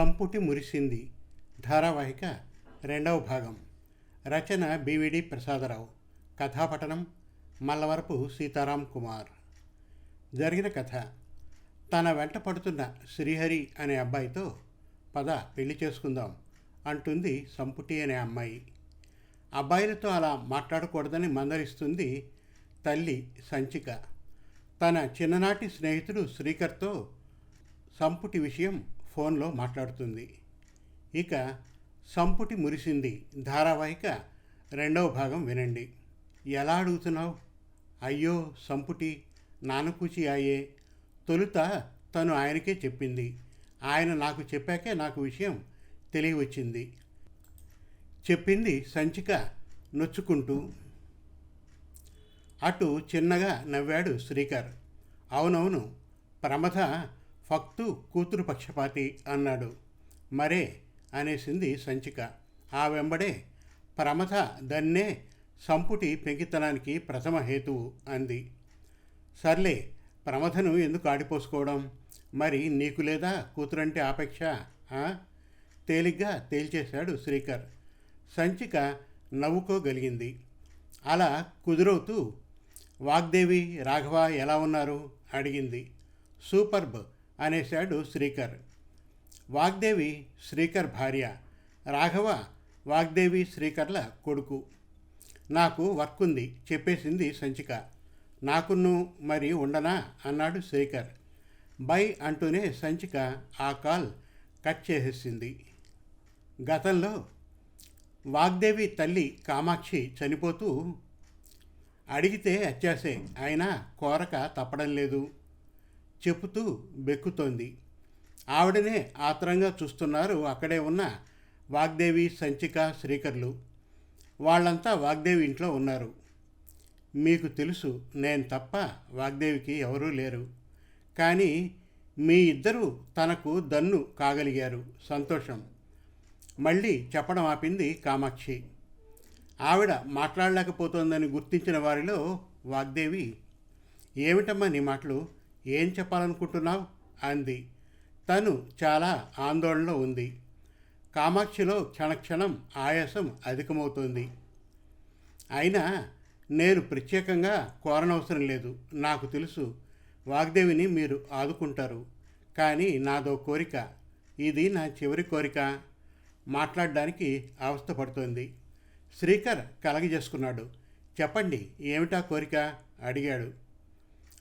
సంపుటి మురిసింది. ధారావాహిక రెండవ భాగం. రచన బివిడి ప్రసాదరావు. కథాపఠనం మల్లవరపు సీతారాం కుమార్. జరిగిన కథ. తన వెంట పడుతున్న శ్రీహరి అనే అబ్బాయితో పద పెళ్ళి చేసుకుందాం అంటుంది సంపుటి అనే అమ్మాయి. అబ్బాయిలతో అలా మాట్లాడకూడదని మందరిస్తుంది తల్లి సంచిక. తన చిన్ననాటి స్నేహితుడు శ్రీకర్తో సంపుటి విషయం ఫోన్లో మాట్లాడుతుంది. ఇక సంపుటి మురిసింది. ధారావాహిక రెండవ భాగం వినండి. ఎలా అడుగుతున్నావు? అయ్యో సంపుటి నానకూచి అయ్యే. తొలుత తను ఆయనకే చెప్పింది. ఆయన నాకు చెప్పాకే నాకు విషయం తెలియవచ్చింది. చెప్పింది సంచిక నొచ్చుకుంటూ. అటు చిన్నగా నవ్వాడు శ్రీకర్. అవునవును ప్రమథ ఫక్తు కూతురు పక్షపాతి అన్నాడు. మరే అనేసింది సంచిక. ఆ వెంబడే ప్రమథ దన్నే సంపుటి పెంకితనానికి ప్రథమ హేతువు అంది. సర్లే ప్రమథను ఎందుకు ఆడిపోసుకోవడం? మరి నీకు లేదా కూతురంటే ఆపేక్ష? తేలిగ్గా తేల్చేశాడు శ్రీకర్. సంచిక నవ్వుకోగలిగింది. అలా కుదురవుతూ వాగ్దేవి రాఘవ ఎలా ఉన్నారు? అడిగింది. సూపర్బ్. అనేశాడు శ్రీకర్. వాగ్దేవి శ్రీకర్ భార్య రాఘవ వాగ్దేవి శ్రీకర్ల కొడుకు. నాకు వర్క్ ఉంది చెప్పేసింది సంచిక. నాకును మరి ఉండనా? అన్నాడు శ్రీకర్. బై అంటూనే సంచిక ఆ కాల్ కట్ చేసేసింది. గతంలో వాగ్దేవి తల్లి కామాక్షి చనిపోతూ అడిగితే అత్యాసే అయినా కోరక తప్పడం లేదు. చెబుతూ బెక్కుతోంది. ఆవిడనే ఆత్రంగా చూస్తున్నారు అక్కడే ఉన్న వాగ్దేవి సంచిక శ్రీకర్లు. వాళ్ళంతా వాగ్దేవి ఇంట్లో ఉన్నారు. మీకు తెలుసు నేను తప్ప వాగ్దేవికి ఎవరూ లేరు. కానీ మీ ఇద్దరూ తనకు దన్ను కాగలిగారు. సంతోషం. మళ్ళీ చెప్పడం ఆపింది కామాక్షి. ఆవిడ మాట్లాడలేకపోతోందని గుర్తించిన వారిలో వాగ్దేవి ఏమిటమ్మా నీ మాటలు? ఏం చెప్పాలనుకుంటున్నావు? అంది. తను చాలా ఆందోళనలో ఉంది. కామాక్షిలో క్షణక్షణం ఆయాసం అధికమవుతుంది. అయినా నేను ప్రత్యేకంగా కోరనవసరం లేదు. నాకు తెలుసు వాగ్దేవిని మీరు ఆదుకుంటారు. కానీ నాదో కోరిక. ఇది నా చివరి కోరిక. మాట్లాడడానికి అవస్థపడుతోంది శ్రీకర్ కలగజేసుకున్నాడు. చెప్పండి ఏమిటా కోరిక? అడిగాడు.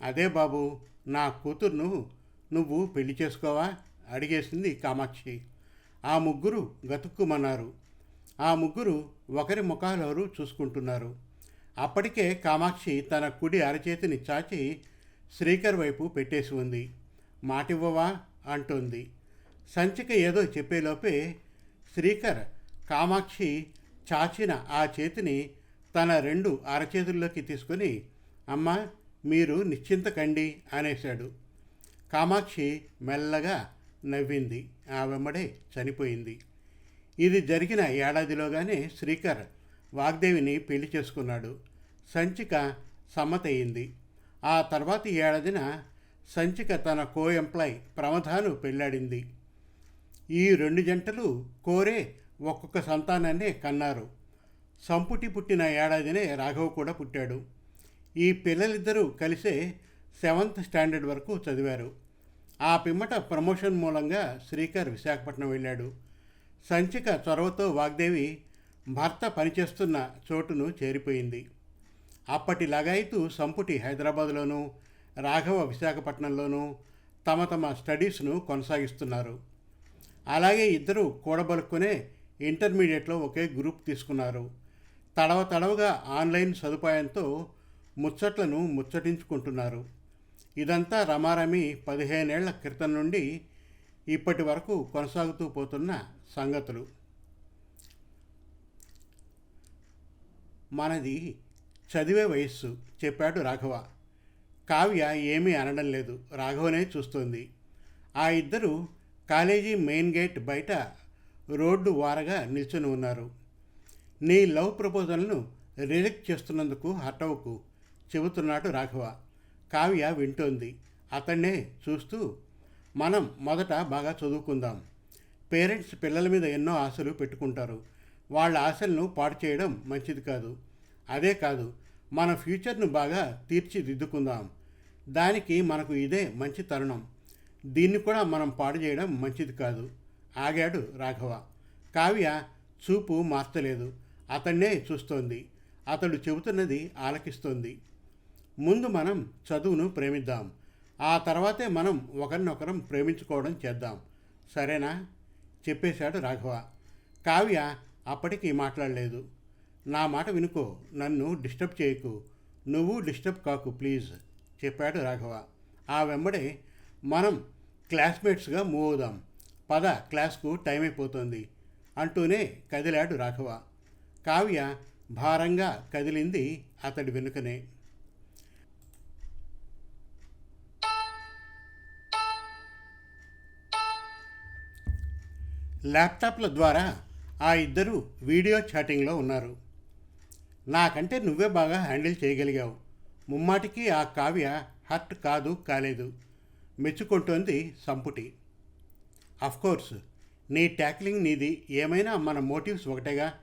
అదే బాబు నా కూతుర్ను నువ్వు పెళ్ళి చేసుకోవా? అడిగేసింది కామాక్షి. ఆ ముగ్గురు గతుక్కుమన్నారు. ఆ ముగ్గురు ఒకరి ముఖాలెవరు చూసుకుంటున్నారు? అప్పటికే కామాక్షి తన కుడి అరచేతిని చాచి శ్రీకర్ వైపు పెట్టేసి ఉంది. మాటివ్వవా? అంటోంది. సంచిక ఏదో చెప్పేలోపే శ్రీకర్ కామాక్షి చాచిన ఆ చేతిని తన రెండు అరచేతుల్లోకి తీసుకొని అమ్మ మీరు నిశ్చింత కండి అనేశాడు. కామాక్షి మెల్లగా నవ్వింది. ఆ వెంబడే చనిపోయింది. ఇది జరిగిన ఏడాదిలోగానే శ్రీకర్ వాగ్దేవిని పెళ్ళి చేసుకున్నాడు. సంచిక సమ్మతయింది. ఆ తర్వాతి ఏడాదిన సంచిక తన కో ఎంప్లాయ్ ప్రమధాను పెళ్ళాడింది ఈ రెండు జంటలు కోరే ఒక్కొక్క సంతానాన్నే కన్నారు. సంపుటి పుట్టిన ఏడాదినే రాఘవ్ కూడా పుట్టాడు. ఈ పిల్లలిద్దరూ కలిసే సెవెంత్ స్టాండర్డ్ వరకు చదివారు. ఆ పిమ్మట ప్రమోషన్ మూలంగా శ్రీకర్ విశాఖపట్నం వెళ్ళాడు. సంచిక చొరవతో వాగ్దేవి భర్త పనిచేస్తున్న చోటును చేరిపోయింది. అప్పటి లగాయితూ సంపుటి హైదరాబాద్లోనూ రాఘవ విశాఖపట్నంలోనూ తమ తమ స్టడీస్ను కొనసాగిస్తున్నారు. అలాగే ఇద్దరు కూడబలుక్కునే ఇంటర్మీడియట్లో ఒకే గ్రూప్ తీసుకున్నారు. తడవ తడవగా ఆన్లైన్ సదుపాయంతో ముచ్చట్లను ముచ్చటించుకుంటున్నారు. ఇదంతా రమారమి పదిహేనేళ్ళ క్రితం నుండి ఇప్పటి వరకు కొనసాగుతూ పోతున్న సంగతులు. మనది చదివే వయస్సు చెప్పాడు రాఘవ. కావ్య ఏమీ అనడం లేదు. రాఘవనే చూస్తోంది. ఆ ఇద్దరు కాలేజీ మెయిన్ గేట్ బయట రోడ్డు వారగా నిల్చొని ఉన్నారు. నీ లవ్ ప్రపోజల్ను రిజెక్ట్ చేస్తున్నందుకు హర్టవుకు చెబుతున్నాడు రాఘవ. కావ్య వింటోంది. అతన్నే చూస్తూ మనం మొదట బాగా చదువుకుందాం. పేరెంట్స్ పిల్లల మీద ఎన్నో ఆశలు పెట్టుకుంటారు. వాళ్ళ ఆశలను పాడు చేయడం మంచిది కాదు. అదే కాదు మన ఫ్యూచర్ను బాగా తీర్చిదిద్దుకుందాం. దానికి మనకు ఇదే మంచి తరుణం. దీన్ని కూడా మనం పాడు చేయడం మంచిది కాదు ఆగాడు రాఘవ. కావ్య చూపు మార్చలేదు. అతన్నే చూస్తోంది. అతడు చెబుతున్నది ఆలకిస్తోంది. ముందు మనం చదువును ప్రేమిద్దాం. ఆ తర్వాతే మనం ఒకరినొకరం ప్రేమించుకోవడం చేద్దాం. సరేనా? చెప్పేశాడు రాఘవ. కావ్య అప్పటికి మాట్లాడలేదు. నా మాట వినుకో నన్ను డిస్టర్బ్ చేయకు. నువ్వు డిస్టర్బ్ కాకు ప్లీజ్ చెప్పాడు రాఘవ. ఆ వెంబడే మనం క్లాస్మేట్స్గా మూవ్ అవుదాం. పద క్లాస్కు టైం అయిపోతుంది అంటూనే కదిలాడు రాఘవ. కావ్య భారంగా కదిలింది అతడి వెనుకనే. ల్యాప్టాప్ల ద్వారా ఆ ఇద్దరు వీడియో చాటింగ్లో ఉన్నారు. నాకంటే నువ్వే బాగా హ్యాండిల్ చేయగలిగావు. ముమ్మాటికి ఆ కావ్య హర్ట్ కాదు కాలేదు. మెచ్చుకుంటోంది సంపుటి. కోర్స్ నీ ట్యాక్లింగ్ నీది. ఏమైనా మన మోటివ్స్ ఒకటేగా?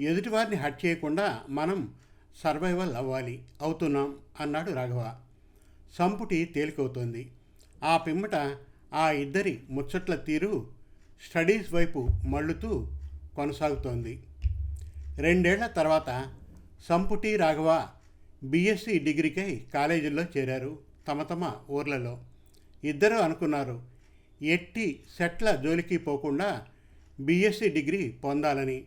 ఎదుటివారిని హట్ చేయకుండా మనం సర్వైవల్ అవ్వాలి. అవుతున్నాం అన్నాడు రాఘవ. సంపుటి తేలికవుతోంది. ఆ పిమ్మట ఆ ఇద్దరి ముచ్చట్ల తీరు స్టడీస్ వైపు మళ్ళుతూ కొనసాగుతోంది. రెండేళ్ళ తర్వాత సంపుటి రాఘవ బీఎస్సీ డిగ్రీకై కాలేజీల్లో చేరారు తమ తమ ఊర్లలో. ఇద్దరు అనుకున్నారు ఎట్టి సెట్ల జోలికి పోకుండా బీఎస్సీ డిగ్రీ పొందాలని.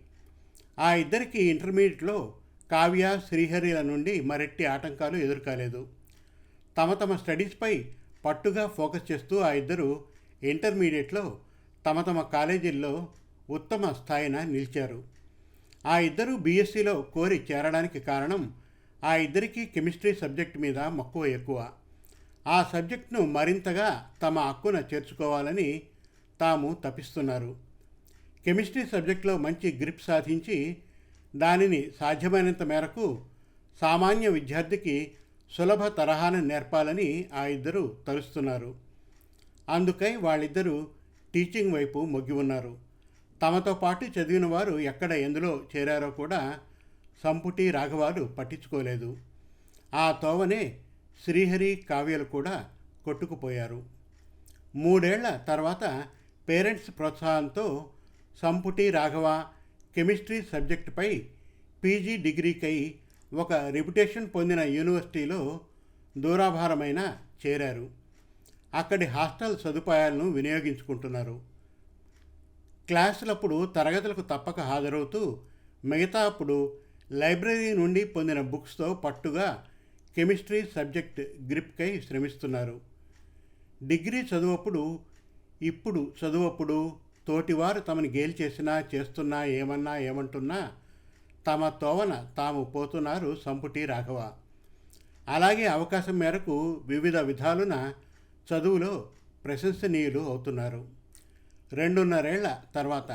ఆ ఇద్దరికి ఇంటర్మీడియట్లో కావ్య శ్రీహరిల నుండి మరెట్టి ఆటంకాలు ఎదుర్కాలేదు. తమ తమ స్టడీస్పై పట్టుగా ఫోకస్ చేస్తూ ఆ ఇద్దరు ఇంటర్మీడియట్లో తమ తమ కాలేజీల్లో ఉత్తమ స్థాయిన నిలిచారు. ఆ ఇద్దరు బీఎస్సీలో కోరి చేరడానికి కారణం ఆ ఇద్దరికి కెమిస్ట్రీ సబ్జెక్ట్ మీద మక్కువ ఎక్కువ. ఆ సబ్జెక్ట్ను మరింతగా తమ హక్కున చేర్చుకోవాలని తాము తపిస్తున్నారు. కెమిస్ట్రీ సబ్జెక్టులో మంచి గ్రిప్ సాధించి దానిని సాధ్యమైనంత మేరకు సామాన్య విద్యార్థికి సులభ తరహాను నేర్పాలని ఆ ఇద్దరు తలుస్తున్నారు. అందుకై వాళ్ళిద్దరూ టీచింగ్ వైపు మొగ్గి ఉన్నారు. తమతో పాటు చదివిన వారు ఎక్కడ ఎందులో చేరారో కూడా సంపుటి రాఘవాలు పట్టించుకోలేదు. ఆ తోవనే శ్రీహరి కావ్యలు కూడా కొట్టుకుపోయారు. మూడేళ్ళ తర్వాత పేరెంట్స్ ప్రోత్సాహంతో సంపుటి రాఘవ కెమిస్ట్రీ సబ్జెక్టుపై పీజీ డిగ్రీకై ఒక రెప్యుటేషన్ పొందిన యూనివర్సిటీలో దూరాభారమైన చేరారు. అక్కడి హాస్టల్ సదుపాయాలను వినియోగించుకుంటున్నారు. క్లాసులప్పుడు తరగతులకు తప్పక హాజరవుతూ మిగతా అప్పుడు లైబ్రరీ నుండి పొందిన బుక్స్తో పట్టుగా కెమిస్ట్రీ సబ్జెక్ట్ గ్రిప్కై శ్రమిస్తున్నారు. డిగ్రీ చదువప్పుడు ఇప్పుడు చదువప్పుడు తోటివారు తమని గేలి చేసినా చేస్తున్నా ఏమన్నా ఏమంటున్నా తమ తోవన తాము పోతున్నారు సంపుటి రాఘవ. అలాగే అవకాశం మేరకు వివిధ విధాలున చదువులో ప్రశంసనీయులు అవుతున్నారు. రెండున్నరేళ్ళ తర్వాత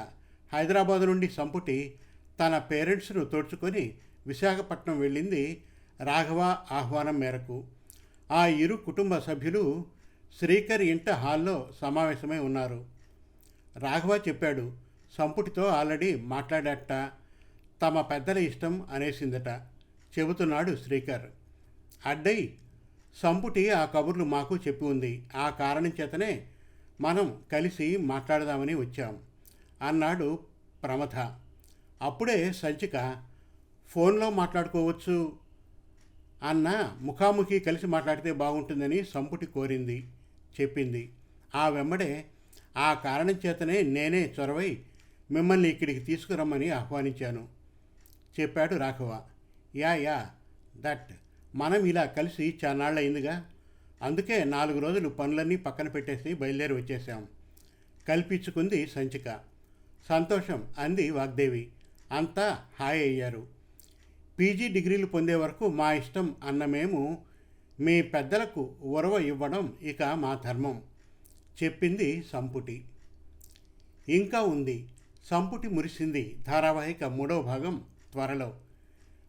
హైదరాబాద్ నుండి సంపుటి తన పేరెంట్స్ను తోడ్చుకొని విశాఖపట్నం వెళ్ళింది రాఘవ ఆహ్వానం మేరకు. ఆ ఇరు కుటుంబ సభ్యులు శ్రీకర్ ఇంట హాల్లో సమావేశమై ఉన్నారు. రాఘవ చెప్పాడు సంపుటితో ఆల్రెడీ మాట్లాడట తమ పెద్దల ఇష్టం అనేసిందట చెబుతున్నాడు శ్రీకర్. అడ్డై సంపుటి ఆ కబుర్లు మాకు చెప్పి ఉంది. ఆ కారణం చేతనే మనం కలిసి మాట్లాడదామని వచ్చాం. అన్నాడు ప్రమథ. అప్పుడే సంచిక ఫోన్లో మాట్లాడుకోవచ్చు అన్న ముఖాముఖి కలిసి మాట్లాడితే బాగుంటుందని సంపుటి కోరింది చెప్పింది. ఆ వెంబడే ఆ కారణం చేతనే నేనే చొరవై మిమ్మల్ని ఇక్కడికి తీసుకురమ్మని ఆహ్వానించాను. చెప్పాడు రాఘవ. యా యా దట్ మనం ఇలా కలిసి చానాళ్ళయిందిగా అందుకే నాలుగు రోజులు పనులన్నీ పక్కన పెట్టేసి బయలుదేరి వచ్చేసాం కల్పించుకుంది సంచిక. సంతోషం అంది వాగ్దేవి. అంతా హాయ్ అయ్యారు. పీజీ డిగ్రీలు పొందే వరకు మా ఇష్టం అన్న మేము మీ పెద్దలకు ఉరవ ఇవ్వడం ఇక మా ధర్మం చెప్పింది సంపుటి. ఇంకా ఉంది. సంపుటి మురిసింది. ధారావాహిక మూడవ భాగం త్వరలో.